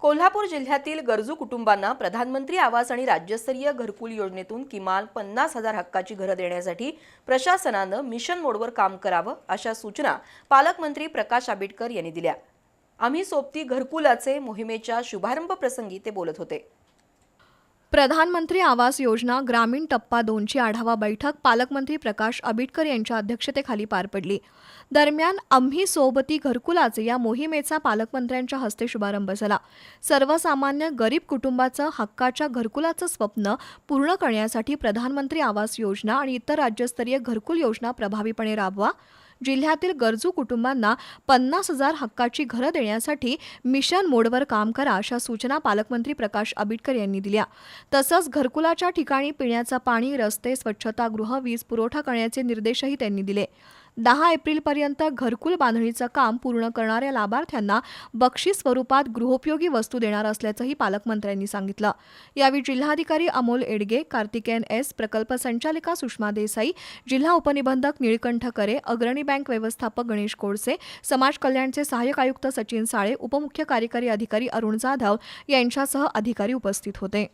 कोल्हापूर जिल्ह्यातील गरजू कुटुंबांना प्रधानमंत्री आवास आणि राज्यस्तरीय घरकुल योजनेतून किमान पन्नास हजार हक्काची घरं देण्यासाठी प्रशासनानं मिशन मोडवर काम करावं अशा सूचना पालकमंत्री प्रकाश आंबेडकर यांनी दिल्या. आम्ही सोबती घरकुलाचे मोहिमेच्या शुभारंभ प्रसंगी ते बोलत होते. प्रधानमंत्री आवास योजना ग्रामीण टप्पा दोनची आढावा बैठक पालकमंत्री प्रकाश आबिटकर यांच्या अध्यक्षतेखाली पार पडली. दरम्यान आम्ही सोबती घरकुलाचे या मोहिमेचा पालकमंत्र्यांच्या हस्ते शुभारंभ झाला. सर्वसामान्य गरीब कुटुंबाचं हक्काच्या घरकुलाचं स्वप्न पूर्ण करण्यासाठी प्रधानमंत्री आवास योजना आणि इतर राज्यस्तरीय घरकुल योजना प्रभावीपणे राबवा. जिल्ह्यातील गरजू कुटुंबांना पन्नास हजार हक्काची घरं देण्यासाठी मिशन मोडवर काम करा अशा सूचना पालकमंत्री प्रकाश आंबेडकर यांनी दिल्या. तसंच घरकुलाच्या ठिकाणी पिण्याचं पाणी रस्ते स्वच्छतागृह वीज पुरवठा करण्याचे निर्देशही त्यांनी दिले. दहा एप्रिलपर्यंत घरकुल बांधणीचं काम पूर्ण करणाऱ्या लाभार्थ्यांना बक्षीस स्वरूपात गृहोपयोगी वस्तू देणार असल्याचंही पालकमंत्र्यांनी सांगितलं. यावेळी जिल्हाधिकारी अमोल एडगे कार्तिकेयन एस प्रकल्प संचालिका सुषमा देसाई जिल्हा उपनिबंधक निळकंठ करे अग्रणी बँक व्यवस्थापक गणेश कोळसे समाज कल्याणचे सहाय्यक आयुक्त सचिन साळे उपमुख्य कार्यकारी अधिकारी अरुण जाधव यांच्यासह अधिकारी उपस्थित होते.